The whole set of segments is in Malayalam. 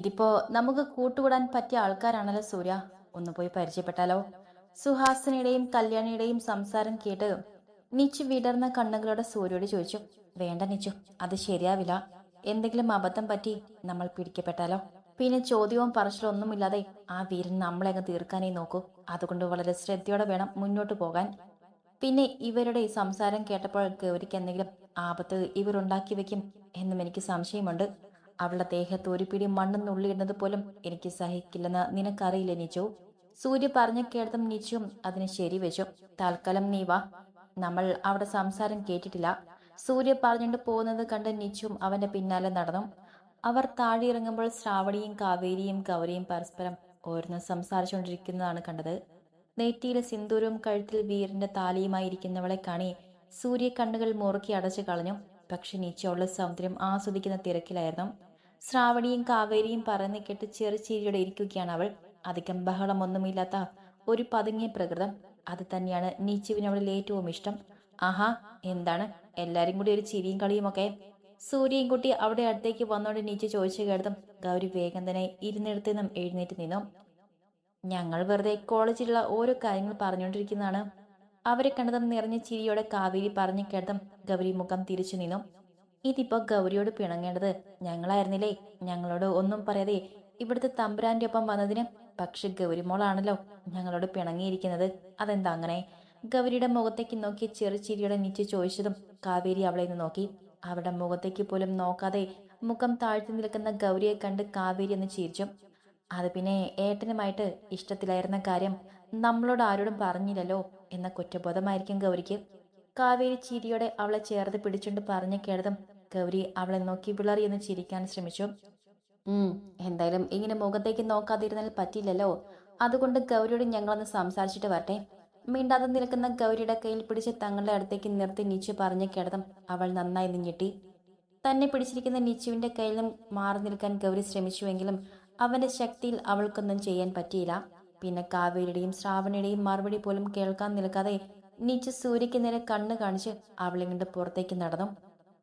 ഇതിപ്പോ നമുക്ക് കൂട്ടുകൂടാൻ പറ്റിയ ആൾക്കാരാണല്ലോ സൂര്യ. ഒന്ന് പോയി പരിചയപ്പെട്ടാലോ? സുഹാസിനിയുടെയും കല്യാണിയുടെയും സംസാരം കേട്ട് നിച്ചു വിടർന്ന കണ്ണുകളോടെ സൂര്യോട് ചോദിച്ചു വേണ്ട നിച്ചു അത് ശരിയാവില്ല. എന്തെങ്കിലും അബദ്ധം പറ്റി നമ്മൾ പിടിക്കപ്പെട്ടാലോ? പിന്നെ ചോദ്യവും പറച്ചിലൊന്നുമില്ലാതെ ആ വീരൻ നമ്മളെ അങ്ങ് തീർക്കാനേ നോക്കൂ. അതുകൊണ്ട് വളരെ ശ്രദ്ധയോടെ വേണം മുന്നോട്ട് പോകാൻ. പിന്നെ ഇവരുടെ സംസാരം കേട്ടപ്പോൾ ഗൗരിക്ക് എന്തെങ്കിലും ആപത്ത് ഇവരുണ്ടാക്കി വെക്കും എന്നും എനിക്ക് സംശയമുണ്ട്. അവളുടെ ദേഹത്ത് ഒരു പിടി മണ്ണ് നുള്ളിയിടുന്നത് പോലും എനിക്ക് സഹിക്കില്ലെന്ന് നിനക്കറിയില്ല നിജു? സൂര്യ പറഞ്ഞ കേട്ടതും നിജുവും അതിന് ശരിവെച്ചു തൽക്കാലം നീ വാ. നമ്മൾ അവിടെ സംസാരം കേട്ടിട്ടില്ല. സൂര്യ പറഞ്ഞുകൊണ്ട് പോകുന്നത് കണ്ട് നിജുവും അവന്റെ പിന്നാലെ നടന്നു. അവർ താഴെ ഇറങ്ങുമ്പോൾ ശ്രാവണിയും കാവേരിയും ഗൗരിയും പരസ്പരം ഓരോന്ന് സംസാരിച്ചുകൊണ്ടിരിക്കുന്നതാണ് കണ്ടത്. നെറ്റിയിലെ സിന്ദൂരവും കഴുത്തിൽ വീരന്റെ താലിയുമായി ഇരിക്കുന്നവളെ കാണി സൂര്യ കണ്ണുകൾ മുറുക്കി അടച്ചു കളഞ്ഞു. പക്ഷെ നീച്ചയുള്ള സൗന്ദര്യം ആസ്വദിക്കുന്ന തിരക്കിലായിരുന്നു. ശ്രാവണിയും കാവേരിയും പറന്ന് കേട്ട് ചെറുചീരിയോടെ ഇരിക്കുകയാണ് അവൾ. അധികം ബഹളമൊന്നുമില്ലാത്ത ഒരു പതുങ്ങിയ പ്രകൃതം. അത് തന്നെയാണ് നീച്ചുവിനവളിൽ ഏറ്റവും ഇഷ്ടം. ആഹാ എന്താണ്? എല്ലാരും കൂടി ഒരു ചിരിയും കളിയുമൊക്കെ. സൂര്യയും കുട്ടി അവിടെ അടുത്തേക്ക് വന്നോണ്ട് നീച്ചു ചോദിച്ചു കേട്ടതും ഗൗരി വേഗം തന്നെ ഇരുന്നിടത്തു നിന്നും എഴുന്നേറ്റ് നിന്നു. ഞങ്ങൾ വെറുതെ കോളേജിലുള്ള ഓരോ കാര്യങ്ങൾ പറഞ്ഞുകൊണ്ടിരിക്കുന്നതാണ്. അവരെ കണ്ടതും നിറഞ്ഞ ചിരിയോടെ കാവേരി പറഞ്ഞു കേട്ടതും ഗൗരി മുഖം തിരിച്ചു നിന്നു. ഇതിപ്പോ ഗൗരിയോട് പിണങ്ങേണ്ടത് ഞങ്ങളായിരുന്നില്ലേ? ഞങ്ങളോട് ഒന്നും പറയാതെ ഇവിടുത്തെ തമ്പുരാന്റെ ഒപ്പം വന്നതിന് പക്ഷെ ഗൗരിമോളാണല്ലോ ഞങ്ങളോട് പിണങ്ങിയിരിക്കുന്നത്. അതെന്താ അങ്ങനെ? ഗൗരിയുടെ മുഖത്തേക്ക് നോക്കി ചെറുചിരിയുടെ നീച്ച് ചോദിച്ചതും കാവേരി അവളെ നിന്ന് നോക്കി. അവരുടെ മുഖത്തേക്ക് പോലും നോക്കാതെ മുഖം താഴ്ത്തി നിൽക്കുന്ന ഗൗരിയെ കണ്ട് കാവേരി എന്ന് ചിരിച്ചു. അത് പിന്നെ ഏട്ടനുമായിട്ട് ഇഷ്ടത്തിലായിരുന്ന കാര്യം നമ്മളോട് ആരോടും പറഞ്ഞില്ലല്ലോ എന്ന കുറ്റബോധമായിരിക്കും ഗൗരിക്ക്. കാവേരി ചിരിയോടെ അവളെ ചേർത്ത് പിടിച്ചുകൊണ്ട് പറഞ്ഞു കേട്ടതും ഗൗരി അവളെ നോക്കി വിളറിയെന്ന് ചിരിക്കാൻ ശ്രമിച്ചു. ഉം എന്തായാലും ഇങ്ങനെ മുഖത്തേക്ക് നോക്കാതിരുന്നാൽ പറ്റില്ലല്ലോ അതുകൊണ്ട് ഗൗരിയോട് ഞങ്ങളൊന്ന് സംസാരിച്ചിട്ട് വരട്ടെ. മിണ്ടാതെ നിൽക്കുന്ന ഗൗരിയുടെ കയ്യിൽ പിടിച്ച് തങ്ങളുടെ അടുത്തേക്ക് നിർത്തി നീച്ചു പറഞ്ഞ കേട്ടതും അവൾ നന്നായി നിഞ്ഞിട്ടി തന്നെ പിടിച്ചിരിക്കുന്ന നിച്ചുവിന്റെ കയ്യിൽ നിന്നും മാറി നിൽക്കാൻ ഗൗരി ശ്രമിച്ചുവെങ്കിലും അവന്റെ ശക്തിയിൽ അവൾക്കൊന്നും ചെയ്യാൻ പറ്റിയില്ല. പിന്നെ കാവേരിയുടെയും ശ്രാവണിയുടെയും മറുപടി പോലും കേൾക്കാൻ നിൽക്കാതെ നീച്ച് സൂര്യക്ക് നേരെ കണ്ണ് കാണിച്ച് അവളെ കൊണ്ട് പുറത്തേക്ക് നടന്നു.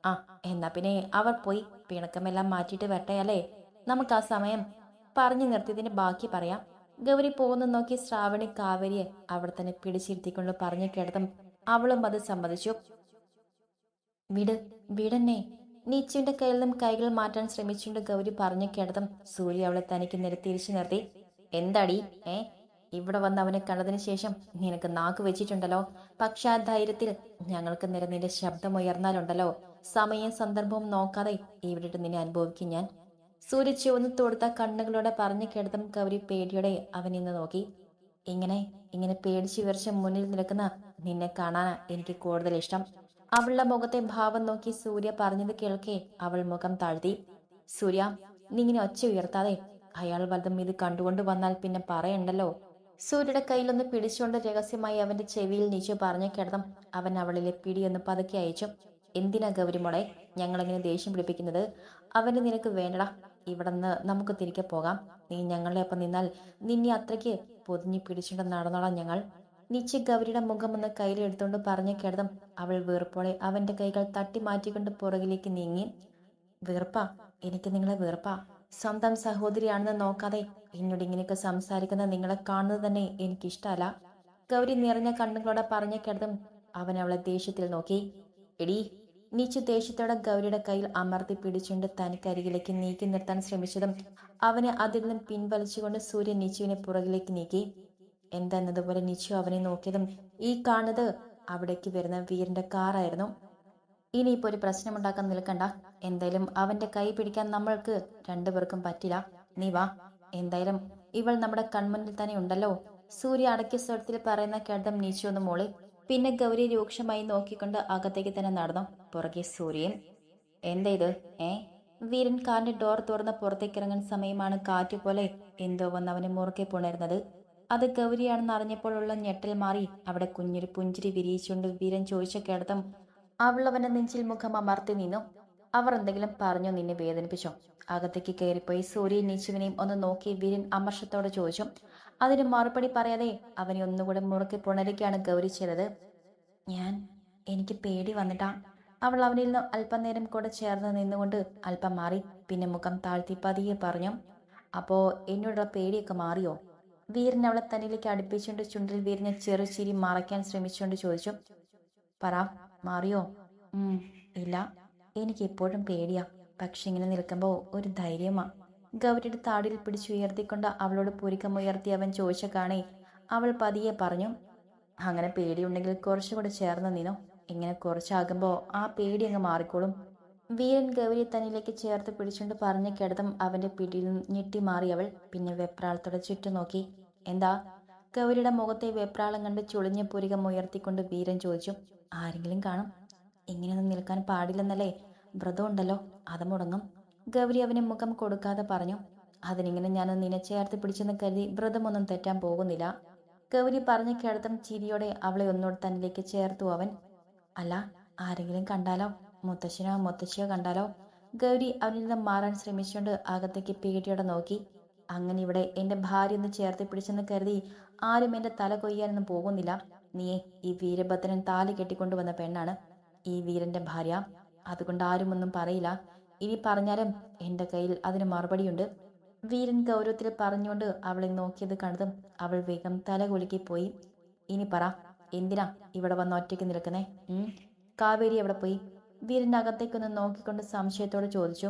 ആ എന്നാ പിന്നെ അവർ പോയി. പിണക്കമെല്ലാം മാറ്റിയിട്ട് വരട്ടെ അല്ലേ? നമുക്ക് ആ സമയം പറഞ്ഞു നിർത്തിയതിന് ബാക്കി പറയാം. ഗൗരി പോകുന്ന നോക്കി ശ്രാവണി കാവേരിയെ അവിടെ തന്നെ പിടിച്ചിരുത്തിക്കൊണ്ട് പറഞ്ഞു കേട്ടതും അവളും അത് സമ്മതിച്ചു. വിട് വിടന്നെ. നീച്ചുവിന്റെ കയ്യിൽ നിന്നും കൈകൾ മാറ്റാൻ ശ്രമിച്ചുകൊണ്ട് ഗൗരി പറഞ്ഞു കേട്ടതും സൂര്യ അവളെ തനിക്ക് നേരെ തിരിച്ചു നിർത്തി. എന്താടി ഏ? ഇവിടെ വന്ന് അവനെ കണ്ടതിന് ശേഷം നിനക്ക് നാക്ക് വെച്ചിട്ടുണ്ടല്ലോ. പക്ഷെ ആ ധൈര്യത്തിൽ ഞങ്ങൾക്ക് നേരെ നിന്റെ ശബ്ദം ഉയർന്നാലുണ്ടല്ലോ സമയം സന്ദർഭവും നോക്കാതെ ഇവിടെ നിന്നെ അനുഭവിക്കും ഞാൻ. സൂര്യ ചുവന്ന് തൊടുത്ത കണ്ണുകളോടെ പറഞ്ഞു കേട്ടതും കൗരി പേടിയോടെ അവൻ ഇന്ന് നോക്കി. ഇങ്ങനെ ഇങ്ങനെ പേടിച്ചു വിറച്ച് മുന്നിൽ നിൽക്കുന്ന നിന്നെ കാണാൻ എനിക്ക് കൂടുതൽ ഇഷ്ടം. അവളുടെ മുഖത്തെ ഭാവം നോക്കി സൂര്യ പറഞ്ഞത് കേൾക്കെ അവൾ മുഖം താഴ്ത്തി. സൂര്യ നീ ഇങ്ങനെ ഒച്ച ഉയർത്താതെ അയാൾ വലുതും ഇത് കണ്ടുകൊണ്ട് വന്നാൽ പിന്നെ പറയണ്ടല്ലോ. സൂര്യയുടെ കയ്യിലൊന്ന് പിടിച്ചുകൊണ്ട് രഹസ്യമായി അവന്റെ ചെവിയിൽ നീച്ചു പറഞ്ഞു കിടന്നും. അവൻ അവളിലെ പിടിയൊന്ന് പതുക്കി അയച്ചു. എന്തിനാ ഗൗരിമോളെ ഞങ്ങളെങ്ങനെ ദേഷ്യം പിടിപ്പിക്കുന്നത്? അവന് നിനക്ക് വേണ്ടടാ. ഇവിടെ നിന്ന് നമുക്ക് തിരികെ പോകാം. നീ ഞങ്ങളുടെ ഒപ്പം നിന്നാൽ നിന്നെ അത്രയ്ക്ക് പൊതിഞ്ഞു പിടിച്ചുകൊണ്ട് നടന്നോളാം ഞങ്ങൾ. നിച്ച് ഗൗരിയുടെ മുഖം ഒന്ന് കയ്യിലെടുത്തുകൊണ്ട് പറഞ്ഞു കിടന്നും. അവൾ വീർപ്പോടെ അവന്റെ കൈകൾ തട്ടി മാറ്റിക്കൊണ്ട് പുറകിലേക്ക് നീങ്ങി. വീർപ്പാ എനിക്ക് നിങ്ങളെ വീർപ്പാ. സ്വന്തം സഹോദരിയാണെന്ന് നോക്കാതെ എന്നോട് ഇങ്ങനെയൊക്കെ സംസാരിക്കുന്ന നിങ്ങളെ കാണുന്നത് തന്നെ എനിക്കിഷ്ടമല്ല. ഗൗരി നിറഞ്ഞ കണ്ണുകളോടെ പറഞ്ഞ കിടന്നും അവൻ അവളെ ദേഷ്യത്തിൽ നോക്കി. എടി നീച്ചു ദേഷ്യത്തോടെ ഗൗരിയുടെ കയ്യിൽ അമർത്തി പിടിച്ചുകൊണ്ട് തനിക്കരികിലേക്ക് നീക്കി നിർത്താൻ ശ്രമിച്ചതും അവനെ അതിൽ നിന്നും പിൻവലിച്ചുകൊണ്ട് സൂര്യൻ നീച്ചുവിനെ പുറകിലേക്ക് നീക്കി. എന്തെന്നതുപോലെ നിച്ചു അവനെ നോക്കിയതും ഈ കാണുന്നത് അവിടേക്ക് വരുന്ന വീരന്റെ കാറായിരുന്നു. ഇനിയിപ്പോ ഒരു പ്രശ്നമുണ്ടാക്കാൻ നിൽക്കണ്ട. എന്തായാലും അവന്റെ കൈ പിടിക്കാൻ നമ്മൾക്ക് രണ്ടുപേർക്കും പറ്റില്ല. നീ വാ. എന്തായാലും ഇവൾ നമ്മുടെ കൺമുന്നിൽ തന്നെ ഉണ്ടല്ലോ. സൂര്യ അടക്കിയ സ്വരത്തിൽ പറയുന്ന കേട്ടം നീച്ചു ഒന്ന് മോളി. പിന്നെ ഗൗരി രൂക്ഷമായി നോക്കിക്കൊണ്ട് അകത്തേക്ക് തന്നെ നടന്നു. പുറകെ സൂര്യൻ. എന്താ ഇത്? ഏ? വീരൻ കാറിന്റെ ഡോർ തുറന്ന് പുറത്തേക്ക് ഇറങ്ങുന്ന സമയമാണ് കാറ്റ് പോലെ എന്തോ വന്ന് അവനെ മുറുക്കെ പുണരുന്നത്. അത് ഗൗരിയാണെന്ന് അറിഞ്ഞപ്പോഴുള്ള ഞെട്ടൽ മാറി. അവിടെ കുഞ്ഞൊരു പുഞ്ചിരി വിരിയിച്ചുകൊണ്ട് വീരൻ ചോദിച്ച കേടത്തം അവൾ അവന്റെ നെഞ്ചിൽ മുഖം അമർത്തി നിന്നു. അവർ എന്തെങ്കിലും പറഞ്ഞോ നിന്നെ വേദനിപ്പിച്ചോ? അകത്തേക്ക് കയറിപ്പോയി സൂര്യൻ നീച്ചുവിനെയും ഒന്ന് നോക്കി വീരൻ അമർഷത്തോടെ ചോദിച്ചു അതിന് മറുപടി പറയാതെ അവനെ ഒന്നുകൂടെ മുറുക്കി പുണരുകയാണ് ഗൗരി ചെയ്തത്? ഞാൻ എനിക്ക് പേടി വന്നിട്ടാ. അവൾ അവനിൽ നിന്ന് അല്പനേരം കൂടെ ചേർന്ന് നിന്നുകൊണ്ട് അല്പം മാറി പിന്നെ മുഖം താഴ്ത്തി പതിയെ പറഞ്ഞു അപ്പോ എന്നോടുള്ള പേടിയൊക്കെ മാറിയോ? വീരൻ അവളെ തന്നിലേക്ക് അടുപ്പിച്ചുകൊണ്ട് ചുണ്ടിൽ വീരനെ ചെറുചിരി മറയ്ക്കാൻ ശ്രമിച്ചുകൊണ്ട് ചോദിച്ചു പറ മാറിയോ? ഇല്ല. എനിക്ക് എപ്പോഴും പേടിയാ. പക്ഷെ ഇങ്ങനെ നിൽക്കുമ്പോൾ ഒരു ധൈര്യമാ. ഗൗരിയുടെ താടിയിൽ പിടിച്ചുയർത്തിക്കൊണ്ട് അവളോട് പൂരിക്കമുയർത്തി അവൻ ചോദിച്ച കാണേ അവൾ പതിയെ പറഞ്ഞു അങ്ങനെ പേടിയുണ്ടെങ്കിൽ കുറച്ചുകൂടെ ചേർന്ന് നിന്നോ. ഇങ്ങനെ കുറച്ചാകുമ്പോൾ ആ പേടി അങ്ങ് മാറിക്കോളും. വീരൻ ഗൗരിയെ തന്നിലേക്ക് ചേർത്ത് പിടിച്ചുകൊണ്ട് പറഞ്ഞ കിടതം അവന്റെ പിടിയിൽ ഞെട്ടി മാറി അവൾ പിന്നെ വെപ്രാളത്തോടെ ചുറ്റും നോക്കി. എന്താ? ഗൗരിയുടെ മുഖത്തെ വെപ്രാളം കണ്ട് ചുളിഞ്ഞ പുരികം ഉയർത്തിക്കൊണ്ട് വീരൻ ചോദിച്ചു. ആരെങ്കിലും കാണും. ഇങ്ങനെയൊന്നും നിൽക്കാൻ പാടില്ലെന്നല്ലേ? വ്രതമുണ്ടല്ലോ അത് മുടങ്ങും. ഗൗരി അവന് മുഖം കൊടുക്കാതെ പറഞ്ഞു അതിനിങ്ങനെ ഞാൻ നിന്നെ ചേർത്ത് പിടിച്ചെന്ന് കരുതി വ്രതമൊന്നും തെറ്റാൻ പോകുന്നില്ല ഗൗരി പറഞ്ഞ കിടത്തം ചിരിയോടെ അവളെ ഒന്നോട് തന്നിലേക്ക് ചേർത്തു അവൻ. അല്ല ആരെങ്കിലും കണ്ടാലോ? മുത്തശ്ശനോ മുത്തശ്ശിയോ കണ്ടാലോ ഗൗരി അവനിൽ നിന്ന് മാറാൻ ശ്രമിച്ചുകൊണ്ട് അകത്തേക്ക് പേടിയോടെ നോക്കി. അങ്ങനെ ഇവിടെ എന്റെ ഭാര്യ ഒന്ന് ചേർത്ത് പിടിച്ചെന്ന് കരുതി ആരും എന്റെ തല കൊയ്യാനൊന്നും പോകുന്നില്ല. നീ ഈ വീരഭദ്രൻ താലി കെട്ടിക്കൊണ്ടുവന്ന പെണ്ണാണ്. ഈ വീരന്റെ ഭാര്യ. അതുകൊണ്ട് ആരും ഒന്നും പറയില്ല. ഇനി പറഞ്ഞാലും എന്റെ കയ്യിൽ അതിന് മറുപടിയുണ്ട്. വീരൻ ഗൗരവത്തിൽ പറഞ്ഞുകൊണ്ട് അവളെ നോക്കിയത് കണ്ടതും അവൾ വേഗം തല കുലുക്കി പോയി. ഇനി പറ എന്തിനാ ഇവിടെ വന്ന് ഒറ്റയ്ക്ക് നിൽക്കുന്നേ? കാവേരി എവിടെ പോയി? വീരന്റെ അകത്തേക്കൊന്ന് നോക്കിക്കൊണ്ട് സംശയത്തോടെ ചോദിച്ചു.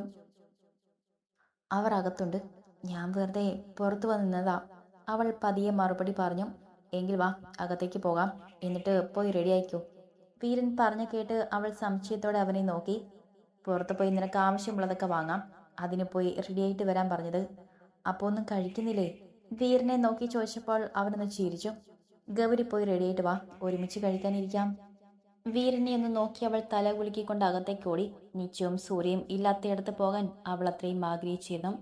അവർ അകത്തുണ്ട്. ഞാൻ വെറുതെ പുറത്തു വന്ന് നിന്നതാ. അവൾ പതിയെ മറുപടി പറഞ്ഞു. എങ്കിൽ വാ അകത്തേക്ക് പോകാം. എന്നിട്ട് പോയി റെഡി ആയിക്കോ. വീരൻ പറഞ്ഞു കേട്ട് അവൾ സംശയത്തോടെ അവനെ നോക്കി. പുറത്തു പോയി നിനക്ക് ആവശ്യമുള്ളതൊക്കെ വാങ്ങാം. അതിന് പോയി റെഡിയായിട്ട് വരാൻ പറഞ്ഞത്. അപ്പോൾ ഒന്നും കഴിക്കുന്നില്ലേ? വീരനെ നോക്കി ചോദിച്ചപ്പോൾ അവനൊന്ന് ചിരിച്ചു. ഗൗരി പോയി റെഡിയായിട്ട് വാ. ഒരുമിച്ച് കഴിക്കാനിരിക്കാം വീരനെ ഒന്ന് നോക്കി അവൾ തല കുലുക്കിക്കൊണ്ട് അകത്തേക്ക് ഓടി. നിശ്ചയവും സൂര്യയും ഇല്ലാത്തയിടത്ത് പോകാൻ അവൾ അത്രയും ആഗ്രഹിച്ചിരുന്നു.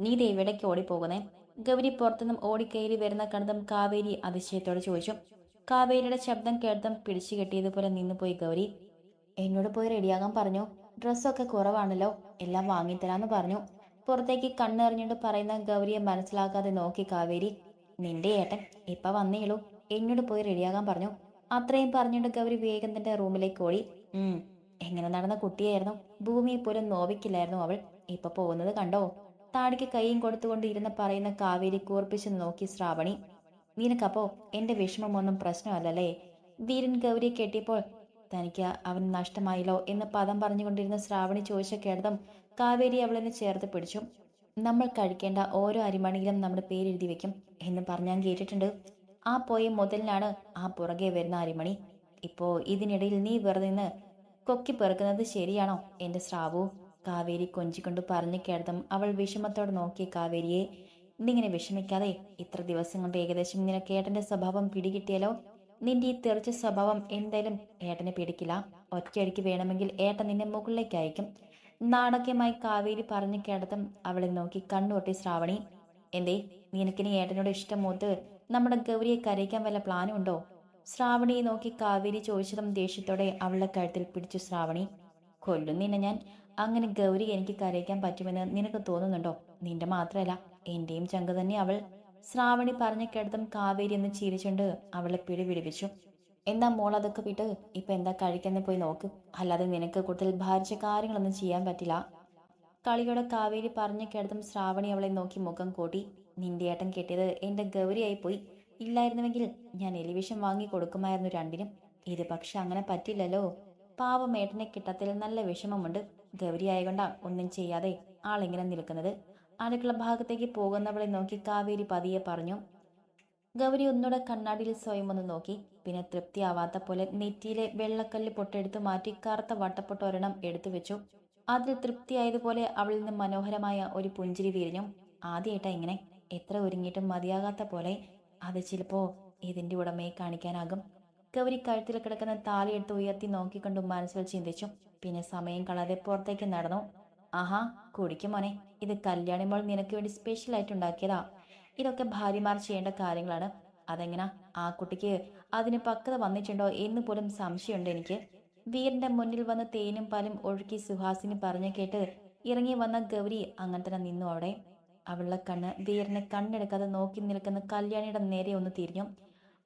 നീ ഇത് എവിടേക്ക് ഓടിപ്പോകുന്നേ. ഗൗരി പുറത്തുനിന്നും ഓടിക്കയറി വരുന്ന കണ്ടതും കാവേരി അതിശയത്തോടെ ചോദിച്ചു. കാവേരിയുടെ ശബ്ദം കേട്ടതും പിടിച്ചു കെട്ടിയതുപോലെ നിന്നുപോയി ഗൗരി. എന്നോട് പോയി റെഡിയാകാൻ പറഞ്ഞു. ഡ്രസ്സൊക്കെ കുറവാണല്ലോ എല്ലാം വാങ്ങിത്തരാന്ന് പറഞ്ഞു. പുറത്തേക്ക് കണ്ണെറിഞ്ഞുകൊണ്ട് പറയുന്ന ഗൗരിയെ മനസ്സിലാക്കാതെ നോക്കി കാവേരി. നിന്റെ ഏട്ടൻ ഇപ്പൊ വന്നേളൂ എന്നോട് പോയി റെഡിയാകാൻ പറഞ്ഞു. അത്രയും പറഞ്ഞുകൊണ്ട് ഗൗരി വേഗം തന്റെ റൂമിലേക്ക് ഓടി. ഉം എങ്ങനെ നടന്ന കുട്ടിയായിരുന്നു? ഭൂമിയെ പോലും നോവിക്കില്ലായിരുന്നു അവൾ. ഇപ്പൊ പോകുന്നത് കണ്ടോ? താടിക്ക് കൈയും കൊടുത്തുകൊണ്ട് ഇരുന്ന് പറയുന്ന കാവേരി കൂർപ്പിച്ച് നോക്കി ശ്രാവണി. നിനക്കപ്പോ എന്റെ വിഷമമൊന്നും പ്രശ്നമല്ലല്ലേ? വീരൻ ഗൗരിയെ കെട്ടിയപ്പോൾ തനിക്ക് അവൻ നഷ്ടമായില്ലോ എന്ന് പദം പറഞ്ഞുകൊണ്ടിരുന്ന ശ്രാവണി ചോദിച്ച കേട്ടതും കാവേരി അവളെന്നെ ചേർത്ത് പിടിച്ചു. നമ്മൾ കഴിക്കേണ്ട ഓരോ അരിമണിയിലും നമ്മുടെ പേരെഴുതി വെക്കും എന്ന് പറഞ്ഞാൻ കേട്ടിട്ടുണ്ട്. ആ പോയ മുതലിനാണ് ആ പുറകെ വരുന്ന അരിമണി. ഇപ്പോ ഇതിനിടയിൽ നീ വെറുതെ നിന്ന് കൊക്കി പെറുക്കുന്നത് ശരിയാണോ? എന്റെ ശ്രാവു കാവേരി കൊഞ്ചിക്കൊണ്ട് പറഞ്ഞു കേട്ടതും അവൾ വിഷമത്തോടെ നോക്കിയ കാവേരിയെ നിങ്ങനെ വിഷമിക്കാതെ ഇത്ര ദിവസം കൊണ്ട് ഏകദേശം നിനക്ക് ഏട്ടന്റെ സ്വഭാവം പിടികിട്ടിയാലോ? നിന്റെ ഈ തെറിച്ച സ്വഭാവം എന്തായാലും ഏട്ടനെ പിടിക്കില്ല. ഒറ്റയടിക്ക് വേണമെങ്കിൽ ഏട്ടൻ നിന്നെ മുകളിലേക്ക് അയക്കും നാടകമായി കാവേരി പറഞ്ഞു കേട്ടതും അവളെ നോക്കി കണ്ണുകൊട്ടി ശ്രാവണി. എന്തേ നിനക്കിനി ഏട്ടനോട് ഇഷ്ടം മൂത്ത് നമ്മുടെ ഗൗരിയെ കരയിക്കാൻ വല്ല പ്ലാനും ഉണ്ടോ? ശ്രാവണിയെ നോക്കി കാവേരി ചോദിച്ചതും ദേഷ്യത്തോടെ അവളുടെ കഴുത്തിൽ പിടിച്ചു ശ്രാവണി. കൊല്ലും നിന്നെ ഞാൻ. അങ്ങനെ ഗൗരി എനിക്ക് കരയിക്കാൻ പറ്റുമെന്ന് നിനക്ക് തോന്നുന്നുണ്ടോ? നിന്റെ മാത്രമല്ല. എന്റെയും ചങ്ക് തന്നെ അവൾ ശ്രാവണി പറഞ്ഞ കേട്ടതും കാവേരി എന്ന് ചിരിച്ചുണ്ട് അവളെ പിടി പിടിപ്പിച്ചു. എന്താ മോൾ അതൊക്കെ വിട്ട്? ഇപ്പൊ എന്താ കഴിക്കുന്ന പോയി നോക്ക്. അല്ലാതെ നിനക്ക് കൂടുതൽ ഭാരിച്ച കാര്യങ്ങളൊന്നും ചെയ്യാൻ പറ്റില്ല. കളിയോടെ കാവേരി പറഞ്ഞ കേട്ടതും ശ്രാവണി അവളെ നോക്കി മുഖം കൂട്ടി. നിന്റെ ഏട്ടൻ കെട്ടിയത് എന്റെ ഗൗരിയായി പോയി. ഇല്ലായിരുന്നുവെങ്കിൽ ഞാൻ എലിവിഷം വാങ്ങി കൊടുക്കുമായിരുന്നു രണ്ടിനും. ഇത് പക്ഷെ അങ്ങനെ പറ്റില്ലല്ലോ. പാവം ഏട്ടനെ കിട്ടത്തിൽ നല്ല വിഷമമുണ്ട്. ഗൗരി കൊണ്ടാ ഒന്നും ചെയ്യാതെ ആളിങ്ങനെ നിൽക്കുന്നത്. അടുക്കള ഭാഗത്തേക്ക് പോകുന്നവളെ നോക്കി കാവേരി പതിയെ പറഞ്ഞു ഗൗരി ഒന്നുകൂടെ കണ്ണാടിയിൽ സ്വയം ഒന്ന് നോക്കി. പിന്നെ തൃപ്തിയാവാത്ത പോലെ നെറ്റിയിലെ വെള്ളക്കല്ല് പൊട്ടെടുത്ത് മാറ്റി കറുത്ത വട്ടപ്പൊട്ട് ഒരെണ്ണം എടുത്തു വെച്ചു. അതിൽ തൃപ്തിയായതുപോലെ അവളിൽ നിന്ന് മനോഹരമായ ഒരു പുഞ്ചിരി വിരിഞ്ഞു. ആദ്യമായിട്ടാ ഇങ്ങനെ. എത്ര ഒരുങ്ങിയിട്ടും മതിയാകാത്ത പോലെ. അത് ചിലപ്പോ ഇതിന്റെ ഉടമയെ കാണിക്കാനാകും. ഗൗരി കഴുത്തിൽ കിടക്കുന്ന താലിയെടുത്ത് ഉയർത്തി നോക്കിക്കൊണ്ട് മനസ്സിൽ ചിന്തിച്ചു. പിന്നെ സമയം കളാതെ പുറത്തേക്ക് നടന്നു. ആഹാ കുടിക്കും മോനെ ഇത് കല്യാണി മോൾ നിനക്ക് വേണ്ടി സ്പെഷ്യൽ ആയിട്ട് ഉണ്ടാക്കിയതാ. ഇതൊക്കെ ഭാര്യമാർ ചെയ്യേണ്ട കാര്യങ്ങളാണ്. അതെങ്ങനാ? ആ കുട്ടിക്ക് അതിന് പക്വത വന്നിട്ടുണ്ടോ എന്ന് പോലും സംശയമുണ്ട് എനിക്ക്. വീരന്റെ മുന്നിൽ വന്ന് തേനും പാലും ഒഴുക്കി സുഹാസിനി പറഞ്ഞു കേട്ട് ഇറങ്ങി വന്ന ഗൗരി അങ്ങനെ തന്നെ നിന്നു അവിടെ. അവളുടെ കണ്ണ് വീരനെ കണ്ണെടുക്കാതെ നോക്കി നിൽക്കുന്ന കല്യാണിയുടെ നേരെ ഒന്ന് തിരിഞ്ഞു.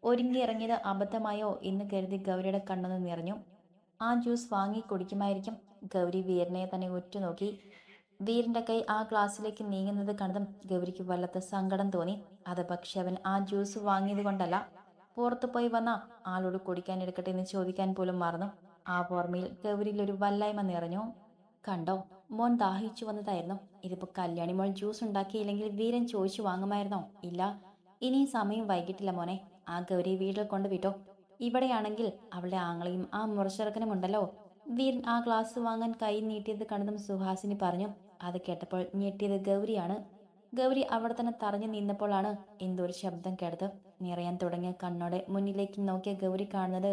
ഒരുങ്ങി ഇറങ്ങിയത് അബദ്ധമായോ എന്ന് കരുതി ഗൗരിയുടെ കണ്ണൊന്ന് നിറഞ്ഞു. ആ ജ്യൂസ് വാങ്ങി കുടിക്കുമായിരിക്കും. ഗൗരി വീരനെ തന്നെ ഉറ്റുനോക്കി. വീരന്റെ കൈ ആ ഗ്ലാസ്സിലേക്ക് നീങ്ങുന്നത് കണ്ടതും ഗൗരിക്ക് വല്ലാത്ത സങ്കടം തോന്നി. അത് പക്ഷെ അവൻ ആ ജ്യൂസ് വാങ്ങിയത് കൊണ്ടല്ല. പുറത്തു പോയി വന്ന ആളോട് കുടിക്കാൻ എടുക്കട്ടെ എന്ന് ചോദിക്കാൻ പോലും മറന്നു. ആ ഓർമ്മയിൽ ഗൗരിയിൽ ഒരു വല്ലായ്മ നിറഞ്ഞു. കണ്ടോ മോൻ ദാഹിച്ചു വന്നതായിരുന്നു. ഇതിപ്പോ കല്യാണി മോൾ ജ്യൂസ് ഉണ്ടാക്കിയില്ലെങ്കിൽ വീരൻ ചോദിച്ചു വാങ്ങുമായിരുന്നോ? ഇല്ല. ഇനി സമയം വൈകിട്ടില്ല മോനെ. ആ ഗൗരി വീട്ടിൽ കൊണ്ട് വിട്ടോ ഇവിടെയാണെങ്കിൽ അവളുടെ ആങ്ങളെയും ആ മുറച്ചിറക്കനും ഉണ്ടല്ലോ. വീരൻ ആ ഗ്ലാസ് വാങ്ങാൻ കൈ നീട്ടിയത് കണ്ടതും സുഹാസിനി പറഞ്ഞു അത് കേട്ടപ്പോൾ ഞെട്ടിയത് ഗൗരിയാണ്. ഗൗരി അവിടെ തന്നെ തറഞ്ഞു നിന്നപ്പോഴാണ് എന്തോ ഒരു ശബ്ദം കേട്ടത്. നിറയാൻ തുടങ്ങിയ കണ്ണോടെ മുന്നിലേക്ക് നോക്കിയ ഗൗരി കാണുന്നത്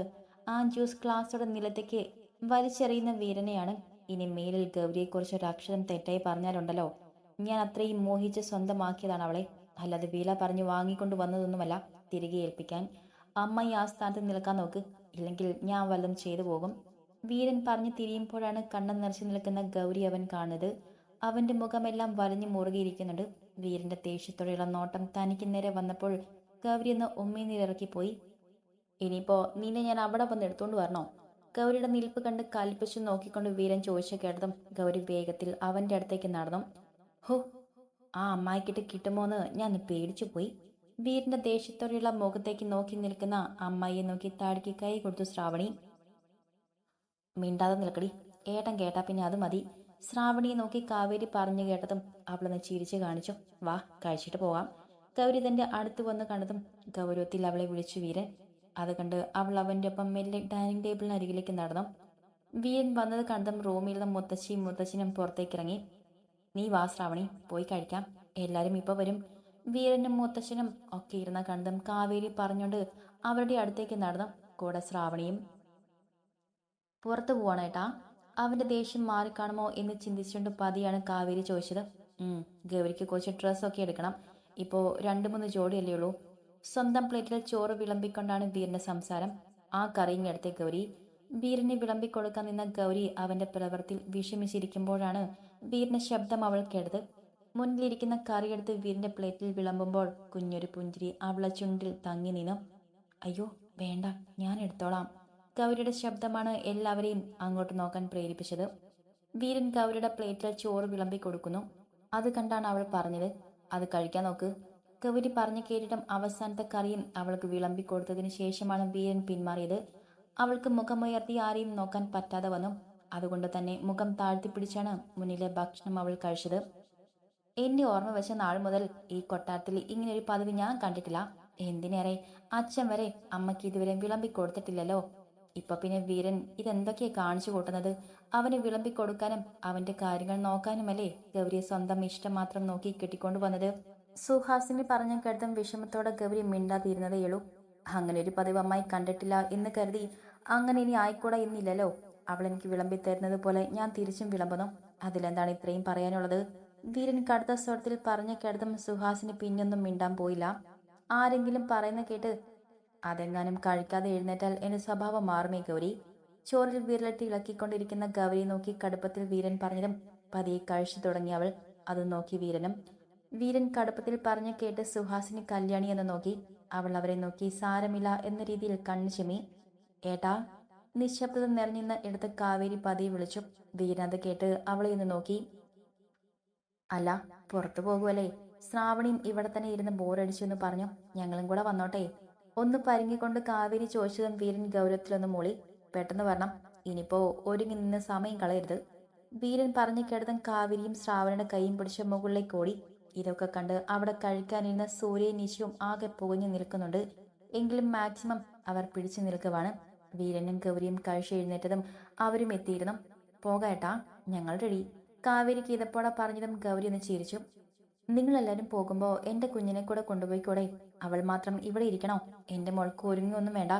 ആ ജ്യൂസ് ഗ്ലാസോടെ നിലത്തേക്ക് വലിച്ചെറിയുന്ന വീരനെയാണ്. ഇനി മേലിൽ ഗൗരിയെക്കുറിച്ച് ഒരു അക്ഷരം തെറ്റായി പറഞ്ഞാലുണ്ടല്ലോ. ഞാൻ അത്രയും മോഹിച്ച് സ്വന്തമാക്കിയതാണ് അവളെ. അല്ലാതെ വീല പറഞ്ഞു വാങ്ങിക്കൊണ്ട് വന്നതൊന്നുമല്ല. തിരികെ ഏൽപ്പിക്കാൻ അമ്മ ഈ ആ സ്ഥാനത്ത് നിൽക്കാൻ നോക്ക്. ഇല്ലെങ്കിൽ ഞാൻ വല്ലതും ചെയ്തു പോകും. വീരൻ പറഞ്ഞു തിരിയുമ്പോഴാണ് കണ്ണം നിറച്ചു നിൽക്കുന്ന ഗൗരി അവൻ കാണുന്നത്. അവന്റെ മുഖമെല്ലാം വലഞ്ഞു മുറുകിയിരിക്കുന്നുണ്ട്. വീരന്റെ ദേഷ്യത്തോടെയുള്ള നോട്ടം തനിക്ക് നേരെ വന്നപ്പോൾ ഗൗരി ഒന്ന് പോയി. ഇനിയിപ്പോ നിന്നെ ഞാൻ അവിടെ വന്ന് എടുത്തോണ്ട് വരണോ? ഗൗരിയുടെ നിൽപ്പ് കണ്ട് കൽപ്പിച്ചു നോക്കിക്കൊണ്ട് വീരൻ ചോദിച്ചു കേട്ടതും ഗൗരി വേഗത്തിൽ അവന്റെ അടുത്തേക്ക് നടന്നു. ഹോ ആ അമ്മായിക്കിട്ട് കിട്ടുമോന്ന് ഞാൻ പേടിച്ചു പോയി. വീരന്റെ ദേഷ്യത്തോടെയുള്ള മുഖത്തേക്ക് നോക്കി നിൽക്കുന്ന അമ്മയെ നോക്കി താടിക്ക് കൈ കൊടുത്തു ശ്രാവണി. മിണ്ടാതെ നിൽക്കടി. ഏട്ടൻ കേട്ടാ പിന്നെ അത് മതി. ശ്രാവണിയെ നോക്കി കാവേരി പറഞ്ഞു കേട്ടതും അവളൊന്ന് ചിരിച്ചു കാണിച്ചു. വാ കഴിച്ചിട്ട് പോകാം. ഗൗരി തന്റെ അടുത്ത് വന്ന് കണ്ടതും ഗൗരവത്തിൽ അവളെ വിളിച്ചു വീരൻ. അത് കണ്ട് അവൾ അവന്റെ ഒപ്പം മെല്ലെ ഡൈനിങ് ടേബിളിന് അരികിലേക്ക് നടന്നു. വീരൻ വന്നത് കണ്ടതും റൂമിൽ നിന്ന് മുത്തശ്ശിയും മുത്തശ്ശനും പുറത്തേക്ക് ഇറങ്ങി. നീ വാ ശ്രാവണി പോയി കഴിക്കാം. എല്ലാരും ഇപ്പൊ വരും. വീരനും മുത്തശ്ശനും ഒക്കെ ഇരുന്ന കണ്ടതും കാവേരി പറഞ്ഞുകൊണ്ട് അവരുടെ അടുത്തേക്ക് നടന്നു. കൂടെ ശ്രാവണിയും പുറത്തു പോവാണേട്ടാ അവന്റെ ദേഷ്യം മാറിക്കാണുമോ എന്ന് ചിന്തിച്ചുകൊണ്ട് പതിയാണ് കാവേരി ചോദിച്ചത്. ഗൗരിക്ക് കുറച്ച് ഡ്രസ്സൊക്കെ എടുക്കണം. ഇപ്പോ രണ്ടു മൂന്ന് ജോഡിയല്ലേ ഉള്ളൂ. സ്വന്തം പ്ലേറ്റിൽ ചോറ് വിളമ്പിക്കൊണ്ടാണ് വീരന്റെ സംസാരം. ആ കറിയും എടുത്തേ ഗൗരി. വീരനെ വിളമ്പിക്കൊടുക്കാൻ നിന്ന ഗൗരി അവന്റെ പ്രവൃത്തിയിൽ വിഷമിച്ചിരിക്കുമ്പോഴാണ് വീരന്റെ ശബ്ദം അവൾ കേട്ടത്. മുന്നിലിരിക്കുന്ന കറിയെടുത്ത് വീരന്റെ പ്ലേറ്റിൽ വിളമ്പുമ്പോൾ കുഞ്ഞൊരു പുഞ്ചിരി അവളെ ചുണ്ടിൽ തങ്ങി നിന്നു. അയ്യോ വേണ്ട ഞാൻ എടുത്തോളാം ഗൗരിയുടെ ശബ്ദമാണ് എല്ലാവരെയും അങ്ങോട്ട് നോക്കാൻ പ്രേരിപ്പിച്ചത്. വീരൻ ഗൗരിയുടെ പ്ലേറ്റിൽ ചോറ് വിളമ്പി കൊടുക്കുന്നു. അത് കണ്ടാണ് അവൾ പറഞ്ഞത് അത് കഴിക്കാൻ നോക്ക്. ഗൗരി പറഞ്ഞു കേട്ടിട്ടും അവസാനത്തെ കറിയും അവൾക്ക് വിളമ്പി കൊടുത്തതിന് ശേഷമാണ് വീരൻ പിന്മാറിയത്. അവൾക്ക് മുഖമുയർത്തി ആരെയും നോക്കാൻ പറ്റാതെ വന്നു. അതുകൊണ്ട് തന്നെ മുഖം താഴ്ത്തി പിടിച്ചാണ് മുന്നിലെ ഭക്ഷണം അവൾ കഴിച്ചത്. എന്നെ ഓർമ്മ വെച്ച നാൾ മുതൽ ഈ കൊട്ടാരത്തിൽ ഇങ്ങനെ ഒരു പതിവ് ഞാൻ കണ്ടിട്ടില്ല. എന്തിനേറെ? അച്ഛൻ വരെ അമ്മയ്ക്ക് ഇതുവരെ വിളമ്പി കൊടുത്തിട്ടില്ലല്ലോ ഇപ്പൊ പിന്നെ വീരൻ ഇതെന്തൊക്കെയാ കാണിച്ചു കൂട്ടുന്നത്? അവന് വിളമ്പി കൊടുക്കാനും അവന്റെ കാര്യങ്ങൾ നോക്കാനുമല്ലേ ഗൗരിയെ സ്വന്തം ഇഷ്ടം മാത്രം നോക്കി കെട്ടിക്കൊണ്ടു വന്നത്? സുഹാസിനി പറഞ്ഞ കരുതും വിഷമത്തോടെ ഗൗരി മിണ്ടാതിരുന്നതേയുള്ളൂ അങ്ങനെ ഒരു പതിവ് അമ്മായി കണ്ടിട്ടില്ല എന്ന് കരുതി അങ്ങനെ ഇനി ആയിക്കൂട എന്നില്ലല്ലോ. അവൾ എനിക്ക് വിളമ്പി തരുന്നത് പോലെ ഞാൻ തിരിച്ചും വിളമ്പുന്നു. അതിലെന്താണ് ഇത്രയും പറയാനുള്ളത്? വീരൻ കടുത്ത സ്വരത്തിൽ പറഞ്ഞ കേട്ടതും സുഹാസിന് പിന്നൊന്നും മിണ്ടാൻ പോയില്ല. ആരെങ്കിലും പറയുന്ന കേട്ട് അതെങ്ങാനും കഴിക്കാതെ എഴുന്നേറ്റാൽ എന്റെ സ്വഭാവം മാറുമേ ഗൗരി. ചോറിൽ വിരലിട്ട് ഇളക്കിക്കൊണ്ടിരിക്കുന്ന ഗൗരി നോക്കി കടുപ്പത്തിൽ വീരൻ പറഞ്ഞതും പതിയെ കഴിച്ചു തുടങ്ങി അവൾ. അത് നോക്കി വീരനും. വീരൻ കടുപ്പത്തിൽ പറഞ്ഞു കേട്ട് സുഹാസിനി കല്യാണി എന്ന് നോക്കി. അവൾ അവരെ നോക്കി സാരമില്ല എന്ന രീതിയിൽ കണ്ണു ചെമ്മി. ഏട്ടാ നിശബ്ദത നിറഞ്ഞിരുന്ന എടുത്ത് കാവേരി പതിയെ വിളിച്ചു. വീരൻ അത് കേട്ട് അവളെ ഒന്ന് നോക്കി. അല്ല പുറത്തു പോകുമല്ലേ ശ്രാവണിയും ഇവിടെ തന്നെ ഇരുന്ന് ബോറടിച്ചു എന്ന് പറഞ്ഞു. ഞങ്ങളും കൂടെ വന്നോട്ടെ. ഒന്ന് പരുങ്ങിക്കൊണ്ട് കാവേരി ചോദിച്ചതും വീരൻ ഗൗരവത്തിലൊന്ന് മൂളി. പെട്ടെന്ന് വരണം. ഇനിയിപ്പോ ഒരുങ്ങി നിന്ന് സമയം കളയരുത്. വീരൻ പറഞ്ഞു കേട്ടതും കാവേരിയും ശ്രാവണയുടെ കൈയും പിടിച്ച മുകളിലേക്ക് ഓടി. ഇതൊക്കെ കണ്ട് അവിടെ കഴിക്കാനിരുന്ന സൂര്യയും നിശയും ആകെ പുകഞ്ഞു നിൽക്കുന്നുണ്ട്. എങ്കിലും മാക്സിമം അവർ പിടിച്ചു നിൽക്കുവാണ്. വീരനും ഗൗരിയും കഴിച്ചെഴുന്നേറ്റതും അവരും എത്തിയിരുന്നു. പോകേട്ടാ ഞങ്ങൾ റെഡി കാവേരിക്ക് ഇതപ്പോടെ പറഞ്ഞതും ഗൗരി ഒന്ന് ചിരിച്ചു. നിങ്ങളെല്ലാരും പോകുമ്പോൾ എന്റെ കുഞ്ഞിനെ കൂടെ കൊണ്ടുപോയി കൂടെ അവൾ മാത്രം ഇവിടെ ഇരിക്കണോ? എന്റെ മോൾക്ക് ഒരുങ്ങിയൊന്നും വേണ്ട.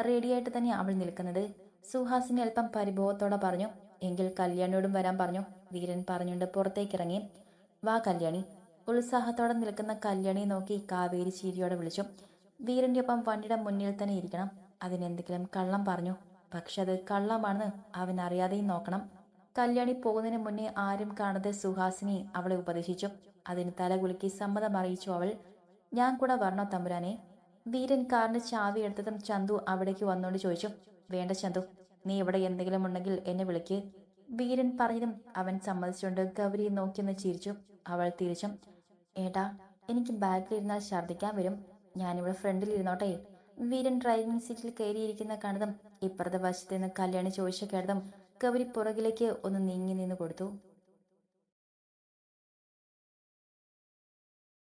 റെഡിയായിട്ട് തന്നെ അവൾ നിൽക്കുന്നത്. സുഹാസിനെ അല്പം പരിഭവത്തോടെ പറഞ്ഞു. എങ്കിൽ കല്യാണിയോടും വരാൻ പറഞ്ഞു. വീരൻ പറഞ്ഞുകൊണ്ട് പുറത്തേക്കിറങ്ങി. വാ കല്യാണി. ഉത്സാഹത്തോടെ നിൽക്കുന്ന കല്യാണിയെ നോക്കി കാവേരി ചീരിയോടെ വിളിച്ചു. വീരന്റെ ഒപ്പം വണ്ടിയുടെ മുന്നിൽ തന്നെ ഇരിക്കണം. അതിനെന്തെങ്കിലും കള്ളം പറഞ്ഞു. പക്ഷെ അത് കള്ളമാണെന്ന് അവൻ അറിയാതെയും നോക്കണം. കല്യാണി പോകുന്നതിന് മുന്നേ ആരും കാണാതെ സുഹാസിനി അവളെ ഉപദേശിച്ചു. അതിന് തലകുലുക്കി സമ്മതം അറിയിച്ചു അവൾ. ഞാൻ കൂടെ വരണോ തമ്പുരാനെ? വീരൻ കാറിന് ചാവി എടുത്തതും ചന്തു അവിടേക്ക് വന്നോണ്ട് ചോദിച്ചു. വേണ്ട ചന്തു നീ ഇവിടെ എന്തെങ്കിലും ഉണ്ടെങ്കിൽ എന്നെ വിളിക്ക് വീരൻ പറഞ്ഞതും അവൻ സമ്മതിച്ചുകൊണ്ട് ഗൗരിയെ നോക്കിയെന്ന് ചിരിച്ചു. അവൾ തിരിച്ചും ഏട്ടാ എനിക്ക് ബാക്കിലിരുന്നാൽ ഛർദ്ദിക്കാൻ വരും. ഞാനിവിടെ ഫ്രണ്ടിൽ ഇരുന്നോട്ടെ വീരൻ ഡ്രൈവിംഗ് സീറ്റിൽ കയറിയിരിക്കുന്ന കണ്ടതും ഇപ്പുറത്തെ വശത്ത് നിന്ന് കല്യാണി ചോദിച്ച കേട്ടതും ഗൗരി പുറകിലേക്ക് ഒന്ന് നീങ്ങി നിന്ന് കൊടുത്തു.